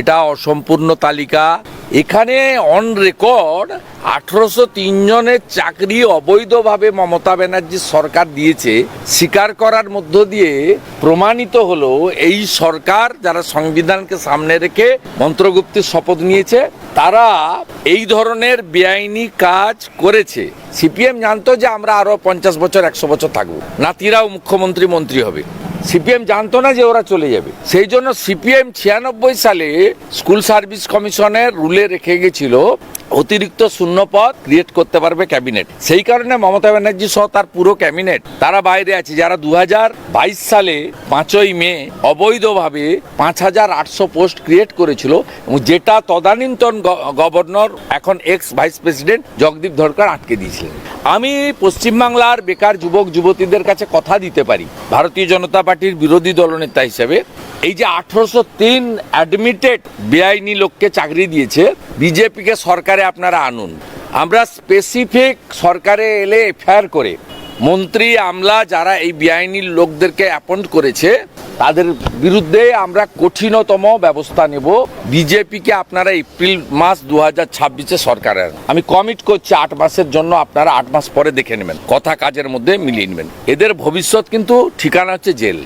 এটা অসম্পূর্ণ তালিকা। এখানে অন রেকর্ড আঠারোশো জনের চাকরি অবৈধভাবে মমতা ব্যানার্জির সরকার দিয়েছে। স্বীকার করার মধ্য দিয়ে প্রমাণিত হলো এই সরকার যারা সংবিধানকে সামনে রেখে মন্ত্রগুপ্তির শপথ নিয়েছে, তারা এই ধরনের বেআইনি কাজ করেছে। সিপিএম জানতো যে আমরা আরও পঞ্চাশ বছর, একশো বছর থাকব। নাতিরাও মুখ্যমন্ত্রী, মন্ত্রী হবে। সিপিএম জানতো না যে ওরা চলে যাবে। সেই জন্য সিপিএম ছিয়ানব্বই সালে স্কুল সার্ভিস কমিশনের রুলে রেখে গেছিল, অতিরিক্ত শূন্য পদ ক্রিয়েট করতে পারবে ক্যাবিনেট। সেই কারণে মমতা ব্যানার্জি সহ তার পুরো ক্যাবিনেট, তারা বাইরে আছে। যারা দু বাইশ সালে পাঁচই মে অবৈধভাবে পাঁচ হাজার আটশো পোস্ট ক্রিয়েট করেছিল, এবং যেটা তদানীন্তন গভর্নর, এখন ex vice president Jagdeep Dhankhar আটকে দিয়েছিলেন। আমি পশ্চিমবাংলার বেকার যুবক, যুবতীদের কাছে কথা দিতে পারি। ভারতীয় জনতা পার্টির বিরোধী দলনেতা হিসেবে। এই যে আঠারোশো তিন অ্যাডমিটেড বেআইনি লোককে চাকরি দিয়েছে, বিজেপিকে সরকারে আপনারা আনুন। আমরা স্পেসিফিক সরকারে এলে এফআইআর করে, মন্ত্রী, আমলা যারা এই বেআইনি লোকদেরকে অ্যাপয়েন্ট করেছে তাদের বিরুদ্ধে আমরা কঠিনতম ব্যবস্থা নেব। বিজেপিকে আপনারা এপ্রিল মাস দু হাজার ছাব্বিশে সরকারের। আমি কমিট করছি আট মাসের জন্য, আপনারা আট মাস পরে দেখে নেবেন। কথা কাজের মধ্যে মিলিয়ে নেবেন। এদের ভবিষ্যৎ কিন্তু ঠিকানা হচ্ছে জেল।